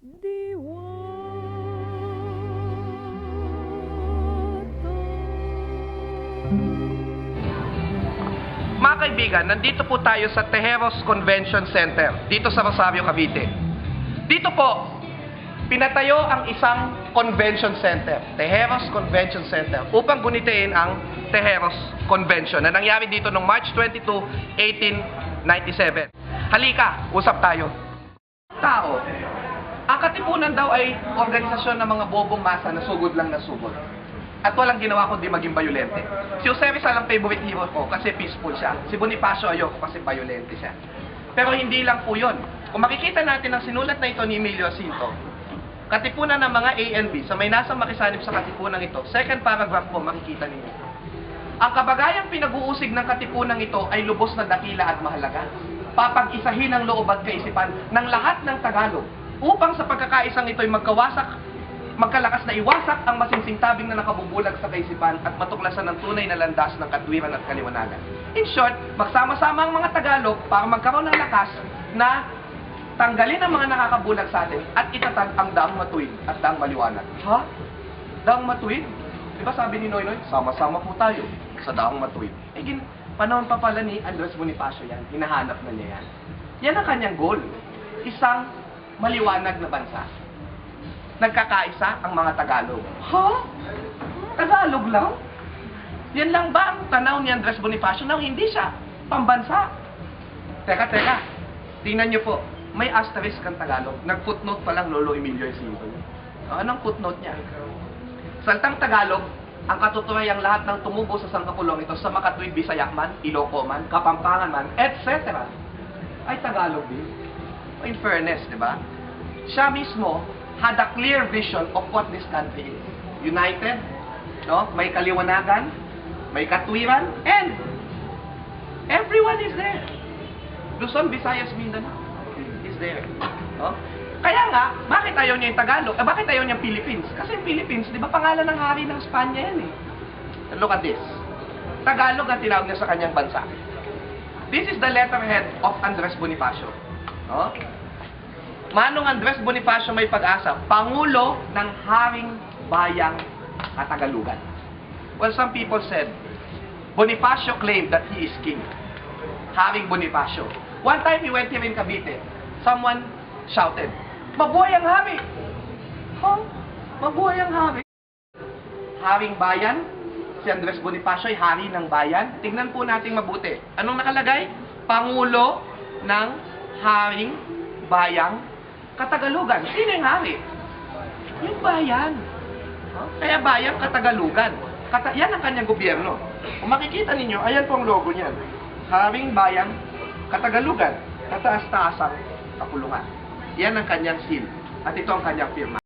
Mga kaibigan, nandito po tayo sa Tejeros Convention Center, dito sa Rosario, Cavite. Dito po, pinatayo ang isang convention center, Tejeros Convention Center, upang gunitain ang Tejeros Convention na nangyari dito noong March 22, 1897. Halika, usap tayo. Tao, ang katipunan daw ay organisasyon ng mga bobong masa na sugod lang na sugod. At walang ginawa kundi maging bayolente. Si Jose Rizal ang favorite hero ko kasi peaceful siya. Si Bonifacio ayoko kasi bayolente siya. Pero hindi lang po yun. Kung makikita natin ang sinulat na ito ni Emilio Jacinto, katipunan ng mga A and B, sa may nasang makisanib sa katipunan ito, second paragraph po makikita ninyo. Ang kabagayang pinag-uusig ng katipunan ito ay lubos na dakila at mahalaga. Papag-isahin ang loob at kaisipan ng lahat ng Tagalog upang sa pagkakaisang ito ay magkawasak magkalakas na iwasak ang masinsing tabing na nakabubulag sa kaisipan at matuklasan ng tunay na landas ng katwiran at kaliwanagan. In short, magsama-sama ang mga Tagalog para magkaroon ng lakas na tanggalin ang mga nakakabulag sa atin at itatag ang daang matuwid at daang maliwanag. Ha? Daang matuwid? Di ba sabi ni Noy Noy, sama-sama po tayo sa daang matuwid. Eh, gin, panahon pa pala ni Andres Bonifacio yan. Hinahanap na niya yan. Yan ang kanyang goal. Isang maliwanag na bansa nagkakaisa ang mga Tagalog. Ha? Tagalog lang? Yan lang ba ang tanaw ni Andres Bonifacio na hindi siya pambansa? Teka, teka. Tingnan niyo po. May asterisk ang Tagalog. Nag-footnote pa lang Lolo Emilio. Ah, Anong footnote niya? Saltang Tagalog, ang katuturayang lahat ng tumubo sa sangkapulong ito sa Makatwid, Bisayak man, Iloco man, Kapampangan man, etc. ay Tagalog din. In fairness, di ba? Siya mismo had a clear vision of what this country is. United, no? may kaliwanagan, may katwiran, and everyone is there. Luzon, Visayas, Mindanao is there. No? Kaya nga, bakit ayaw niya yung Tagalog? Eh, bakit ayaw niya Philippines? Kasi yung Philippines, di ba pangalan ng hari ng Espanya yan eh. Look at this. Tagalog ang tinawag niya sa kanyang bansa. This is the letterhead of Andres Bonifacio. No? Manong Andres Bonifacio may pag-asa, Pangulo ng Haring Bayang Katagalugan. Well, some people said, Bonifacio claimed that he is king. Haring Bonifacio. One time he went here in Cavite. Someone shouted, Mabuhay ang hari! Huh? Mabuhay ang hari? Haring bayan? Si Andres Bonifacio ay hari ng bayan? Tingnan po natin mabuti. Anong nakalagay? Pangulo ng Haring Bayang Katagalugan. Sino yung hari? Yung bayan. Kaya bayan Katagalugan. Kata yan ang kanyang gobyerno. Kung makikita ninyo, ayan po ang logo niyan. Haring Bayan Katagalugan. Kataas-taasang kapulungan. Yan ang kanyang seal. At ito ang kanyang firma.